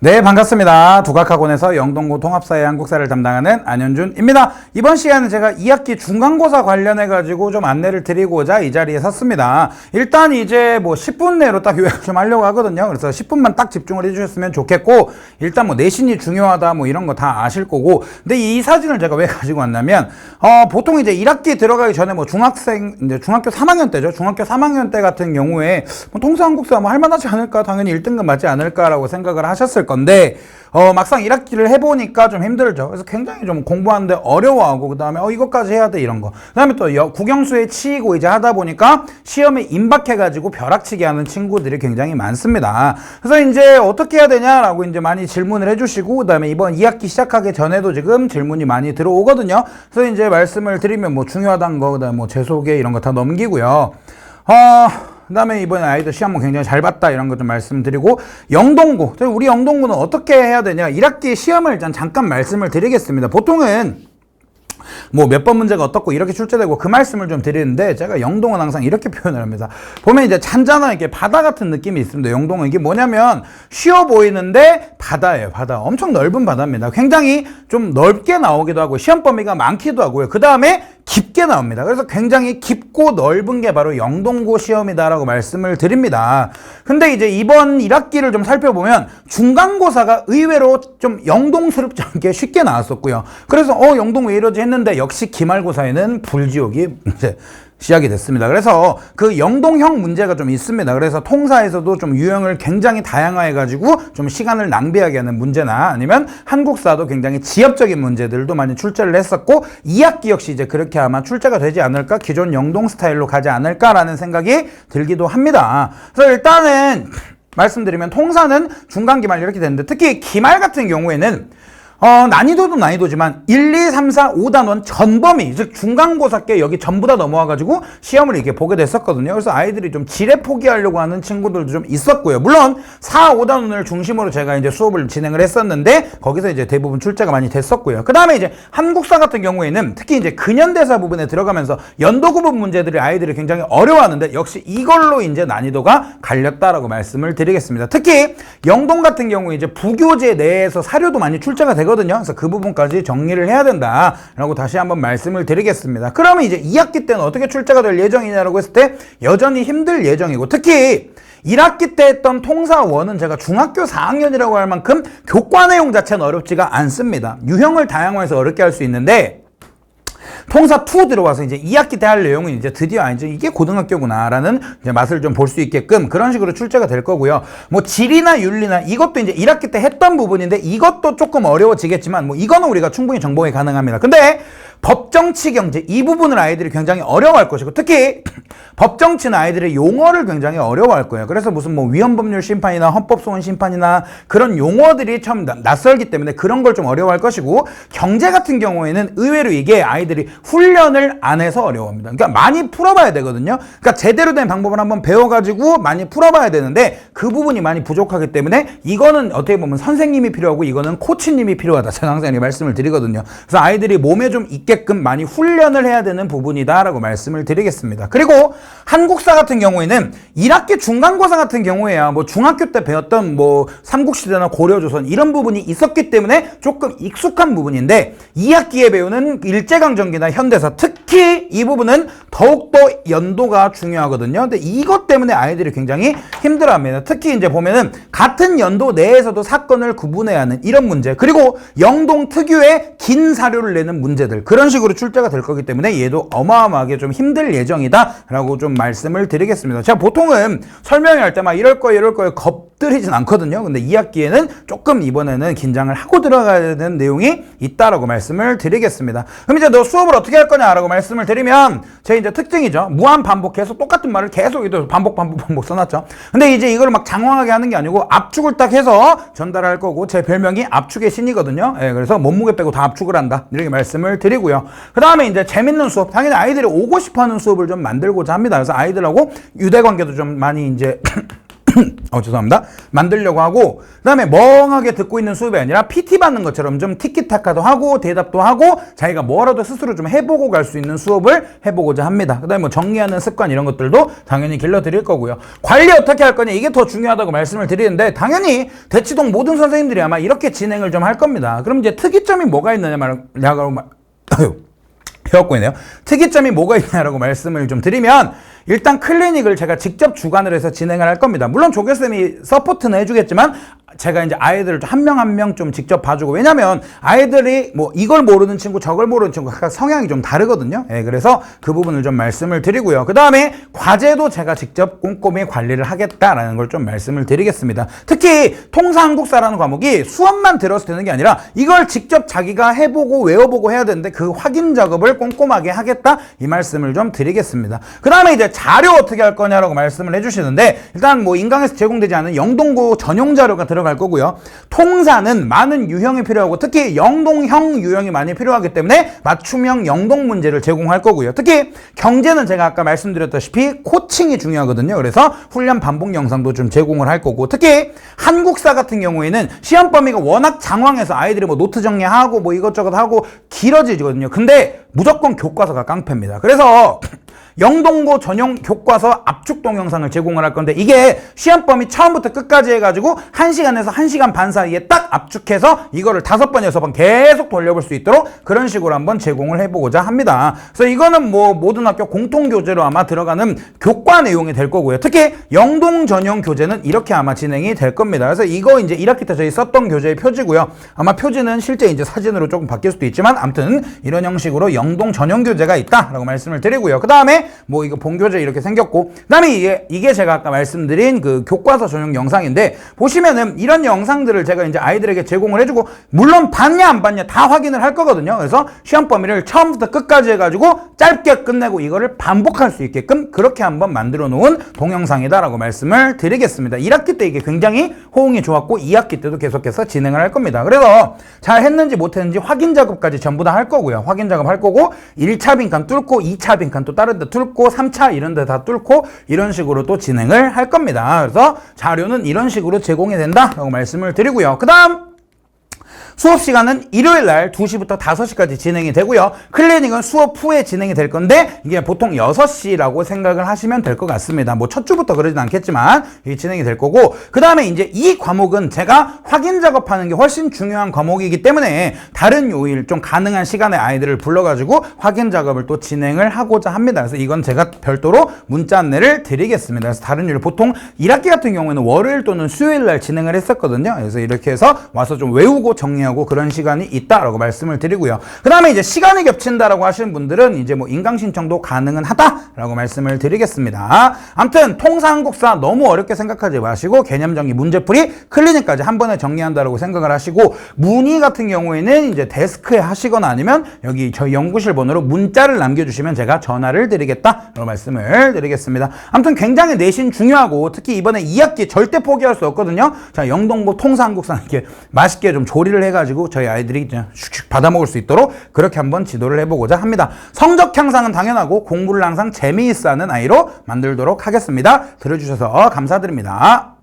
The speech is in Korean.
네, 반갑습니다. 두각학원에서 영동고 통합사회 한국사를 담당하는 안현준입니다. 이번 시간은 제가 2학기 중간고사 관련해가지고 좀 안내를 드리고자 이 자리에 섰습니다. 일단 이제 뭐 10분 내로 딱 요약을 좀 하려고 하거든요. 그래서 10분만 딱 집중을 해주셨으면 좋겠고, 일단 뭐 내신이 중요하다 뭐 이런 거 다 아실 거고, 근데 이 사진을 제가 왜 가지고 왔냐면, 어, 보통 이제 1학기 들어가기 전에 뭐 중학생, 이제 중학교 3학년 때죠. 중학교 3학년 때 같은 경우에 뭐 통사 한국사 뭐 할만하지 않을까, 당연히 1등급 맞지 않을까라고 생각을 하셨을 건데 어, 막상 1학기를 해보니까 좀 힘들죠. 그래서 굉장히 좀 공부하는데 어려워하고 그 다음에 어 이것까지 해야 돼 이런 거. 그 다음에 또 여- 국영수에 치이고 이제 하다 보니까 시험에 임박해가지고 벼락치기 하는 친구들이 굉장히 많습니다. 그래서 이제 어떻게 해야 되냐라고 이제 많이 질문을 해주시고 그 다음에 이번 2학기 시작하기 전에도 지금 질문이 많이 들어오거든요. 그래서 이제 말씀을 드리면 뭐 중요하다는 거, 그 다음에 뭐제 소개 이런 거 다 넘기고요. 어, 그 다음에 이번에 아이들 시험 뭐 굉장히 잘 봤다 이런 것 좀 말씀드리고 영동고 우리 영동고는 어떻게 해야 되냐? 1학기 시험을 일단 잠깐 말씀을 드리겠습니다. 보통은 뭐 몇 번 문제가 어떻고 이렇게 출제되고 그 말씀을 좀 드리는데 제가 영동은 항상 이렇게 표현을 합니다. 보면 이제 잔잔한 이렇게 바다 같은 느낌이 있습니다. 영동은 이게 뭐냐면 쉬워 보이는데 바다예요. 바다. 엄청 넓은 바다입니다. 굉장히 좀 넓게 나오기도 하고 시험 범위가 많기도 하고요. 그 다음에 깊게 나옵니다. 그래서 굉장히 깊고 넓은 게 바로 영동고 시험이다라고 말씀을 드립니다. 근데 이제 이번 1학기를 좀 살펴보면 중간고사가 의외로 좀 영동스럽지 않게 쉽게 나왔었고요. 그래서 어 영동 왜 이러지 했는데 역시 기말고사에는 불지옥이 이제 시작이 됐습니다. 그래서 그 영동형 문제가 좀 있습니다. 그래서 통사에서도 좀 유형을 굉장히 다양화해 가지고 좀 시간을 낭비하게 하는 문제나 아니면 한국사도 굉장히 지엽적인 문제들도 많이 출제를 했었고 2학기 역시 이제 그렇게 아마 출제가 되지 않을까 기존 영동 스타일로 가지 않을까라는 생각이 들기도 합니다. 그래서 일단은 말씀드리면 통사는 중간 기말 이렇게 되는데 특히 기말 같은 경우에는 어, 난이도도 난이도지만 1, 2, 3, 4, 5단원 전범위, 즉 중간고사께 여기 전부 다 넘어와가지고 시험을 이렇게 보게 됐었거든요. 그래서 아이들이 좀 지레 포기하려고 하는 친구들도 좀 있었고요. 물론 4, 5단원을 중심으로 제가 이제 수업을 진행을 했었는데 거기서 이제 대부분 출제가 많이 됐었고요. 그 다음에 이제 한국사 같은 경우에는 특히 이제 근현대사 부분에 들어가면서 연도 구분 문제들이 아이들이 굉장히 어려워하는데 역시 이걸로 이제 난이도가 갈렸다라고 말씀을 드리겠습니다. 특히 영동 같은 경우 이제 부교재 내에서 사료도 많이 출제가 되 거든요. 그래서 그 부분까지 정리를 해야 된다라고 다시 한번 말씀을 드리겠습니다. 그러면 이제 2학기 때는 어떻게 출제가 될 예정이냐라고 했을 때 여전히 힘들 예정이고 특히 1학기 때 했던 통사원은 제가 중학교 4학년이라고 할 만큼 교과 내용 자체는 어렵지가 않습니다. 유형을 다양화해서 어렵게 할 수 있는데 통사 2 들어와서 이제 2학기 때 할 내용은 이제 드디어 아, 이제 이게 고등학교구나라는 이제 맛을 좀 볼 수 있게끔 그런 식으로 출제가 될 거고요. 뭐 지리나 윤리나 이것도 이제 1학기 때 했던 부분인데 이것도 조금 어려워지겠지만 뭐 이거는 우리가 충분히 정복이 가능합니다. 근데 법정치 경제 이 부분을 아이들이 굉장히 어려워할 것이고 특히 법정치는 아이들의 용어를 굉장히 어려워할 거예요. 그래서 무슨 뭐 위헌법률 심판이나 헌법소원 심판이나 그런 용어들이 나- 낯설기 때문에 그런 걸 좀 어려워할 것이고 경제 같은 경우에는 의외로 이게 아이들이 훈련을 안 해서 어려워합니다. 그러니까 많이 풀어봐야 되거든요. 그러니까 제대로 된 방법을 한번 배워가지고 많이 풀어봐야 되는데 그 부분이 많이 부족하기 때문에 이거는 어떻게 보면 선생님이 필요하고 이거는 코치님이 필요하다. 제가 항상 말씀을 드리거든요. 그래서 아이들이 몸에 좀 있게끔 많이 훈련을 해야 되는 부분이다라고 말씀을 드리겠습니다. 그리고 한국사 같은 경우에는 1학기 중간고사 같은 경우에야 뭐 중학교 때 배웠던 뭐 삼국시대나 고려조선 이런 부분이 있었기 때문에 조금 익숙한 부분인데 2학기에 배우는 일제강점기나 현대사 특히 이 부분은 더욱더 연도가 중요하거든요. 근데 이것 때문에 아이들이 굉장히 힘들어합니다. 특히 이제 보면은 같은 연도 내에서도 사건을 구분해야 하는 이런 문제 그리고 영동 특유의 긴 사료를 내는 문제들 그런 식으로 출제가 될 거기 때문에 얘도 어마어마하게 좀 힘들 예정이다라고 좀 말씀을 드리겠습니다. 제가 보통은 설명을 할때 막 이럴 거예요 이럴 거예요 겁들이진 않거든요. 근데 2학기에는 조금 이번에는 긴장을 하고 들어가야 되는 내용이 있다라고 말씀을 드리겠습니다. 그럼 이제 너 수업을 어떻게 할 거냐라고 말씀을 드리면 제 이제 특징이죠. 무한 반복해서 똑같은 말을 계속 반복 반복 반복 써놨죠. 근데 이제 이걸 막 장황하게 하는 게 아니고 압축을 딱 해서 전달할 거고 제 별명이 압축의 신이거든요. 예, 그래서 몸무게 빼고 다 압축을 한다 이렇게 말씀을 드리고요. 그 다음에 이제 재밌는 수업 당연히 아이들이 오고 싶어하는 수업을 좀 만들고자 합니다. 그래서 아이들하고 유대 관계도 좀 많이 이제 어, 죄송합니다. 만들려고 하고, 그 다음에 멍하게 듣고 있는 수업이 아니라 PT 받는 것처럼 좀 티키타카도 하고, 대답도 하고, 자기가 뭐라도 스스로 좀 해보고 갈 수 있는 수업을 해보고자 합니다. 그 다음에 뭐 정리하는 습관 이런 것들도 당연히 길러드릴 거고요. 관리 어떻게 할 거냐, 이게 더 중요하다고 말씀을 드리는데, 당연히 대치동 모든 선생님들이 아마 이렇게 진행을 좀 할 겁니다. 그럼 이제 특이점이 뭐가 있느냐, 말하고, 말. 배웠고 있네요. 특이점이 뭐가 있냐라고 말씀을 좀 드리면 일단 클리닉을 제가 직접 주관을 해서 진행을 할 겁니다. 물론 조교쌤이 서포트는 해주겠지만 제가 이제 아이들을 한 명 한 명 좀 직접 봐주고 왜냐면 아이들이 뭐 이걸 모르는 친구 저걸 모르는 친구 각각 성향이 좀 다르거든요. 예, 그래서 그 부분을 좀 말씀을 드리고요. 그 다음에 과제도 제가 직접 꼼꼼히 관리를 하겠다라는 걸 좀 말씀을 드리겠습니다. 특히 통사한국사라는 과목이 수업만 들어서 되는 게 아니라 이걸 직접 자기가 해보고 외워보고 해야 되는데 그 확인 작업을 꼼꼼하게 하겠다 이 말씀을 좀 드리겠습니다. 그 다음에 이제 자료 어떻게 할 거냐라고 말씀을 해주시는데 일단 뭐 인강에서 제공되지 않은 영동고 전용 자료가 들어 갈 거고요. 통사는 많은 유형이 필요하고 특히 영동형 유형이 많이 필요하기 때문에 맞춤형 영동 문제를 제공할 거고요. 특히 경제는 제가 아까 말씀드렸다시피 코칭이 중요하거든요. 그래서 훈련 반복 영상도 좀 제공을 할 거고 특히 한국사 같은 경우에는 시험 범위가 워낙 장황해서 아이들이 뭐 노트 정리하고 뭐 이것저것 하고 길어지거든요. 근데 무조건 교과서가 깡패입니다. 그래서 영동고 전용 교과서 압축 동영상을 제공을 할 건데 이게 시험 범위 처음부터 끝까지 해가지고 1시간에서 1시간 반 사이에 딱 압축해서 이거를 다섯 번, 여섯 번 계속 돌려볼 수 있도록 그런 식으로 한번 제공을 해보고자 합니다. 그래서 이거는 뭐 모든 학교 공통 교재로 아마 들어가는 교과 내용이 될 거고요. 특히 영동 전용 교재는 이렇게 아마 진행이 될 겁니다. 그래서 이거 이제 1학기 때 저희 썼던 교재의 표지고요. 아마 표지는 실제 이제 사진으로 조금 바뀔 수도 있지만 아무튼 이런 형식으로 영동 전용 교재가 있다라고 말씀을 드리고요. 그 다음 에 뭐 이거 본교재 이렇게 생겼고 그다음에 이게 이게 제가 아까 말씀드린 그 교과서 전용 영상인데 보시면은 이런 영상들을 제가 이제 아이들에게 제공을 해주고 물론 봤냐 안 봤냐 다 확인을 할 거거든요. 그래서 시험 범위를 처음부터 끝까지 해가지고 짧게 끝내고 이거를 반복할 수 있게끔 그렇게 한번 만들어 놓은 동영상이다라고 말씀을 드리겠습니다. 1학기 때 이게 굉장히 호응이 좋았고 2학기 때도 계속해서 진행을 할 겁니다. 그래서 잘 했는지 못했는지 확인 작업까지 전부 다 할 거고요. 확인 작업 할 거고 1차 빈칸 뚫고 2차 빈칸 또 다른 데 뚫고 3차 이런 데 다 뚫고 이런 식으로 또 진행을 할 겁니다. 그래서 자료는 이런 식으로 제공이 된다라고 말씀을 드리고요. 그 다음 수업 시간은 일요일 날 2시부터 5시까지 진행이 되고요. 클리닉은 수업 후에 진행이 될 건데 이게 보통 6시라고 생각을 하시면 될 것 같습니다. 뭐 첫 주부터 그러진 않겠지만 이게 진행이 될 거고 그 다음에 이제 이 과목은 제가 확인 작업하는 게 훨씬 중요한 과목이기 때문에 다른 요일 좀 가능한 시간에 아이들을 불러가지고 확인 작업을 또 진행을 하고자 합니다. 그래서 이건 제가 별도로 문자 안내를 드리겠습니다. 그래서 다른 요일 보통 1학기 같은 경우에는 월요일 또는 수요일 날 진행을 했었거든요. 그래서 이렇게 해서 와서 좀 외우고 정리하고 하고 그런 시간이 있다라고 말씀을 드리고요. 그 다음에 이제 시간이 겹친다라고 하시는 분들은 이제 뭐 인강 신청도 가능은 하다라고 말씀을 드리겠습니다. 아무튼 통상국사 너무 어렵게 생각하지 마시고 개념 정리, 문제풀이, 클리닉까지 한 번에 정리한다라고 생각을 하시고 문의 같은 경우에는 이제 데스크에 하시거나 아니면 여기 저희 연구실 번호로 문자를 남겨주시면 제가 전화를 드리겠다라고 말씀을 드리겠습니다. 아무튼 굉장히 내신 중요하고 특히 이번에 2학기 절대 포기할 수 없거든요. 자 영동고 통상국사 이렇게 맛있게 좀 조리를 해가 해가지고 저희 아이들이 슉슉 받아먹을 수 있도록 그렇게 한번 지도를 해보고자 합니다. 성적 향상은 당연하고 공부를 항상 재미있어 하는 아이로 만들도록 하겠습니다. 들어주셔서 감사드립니다.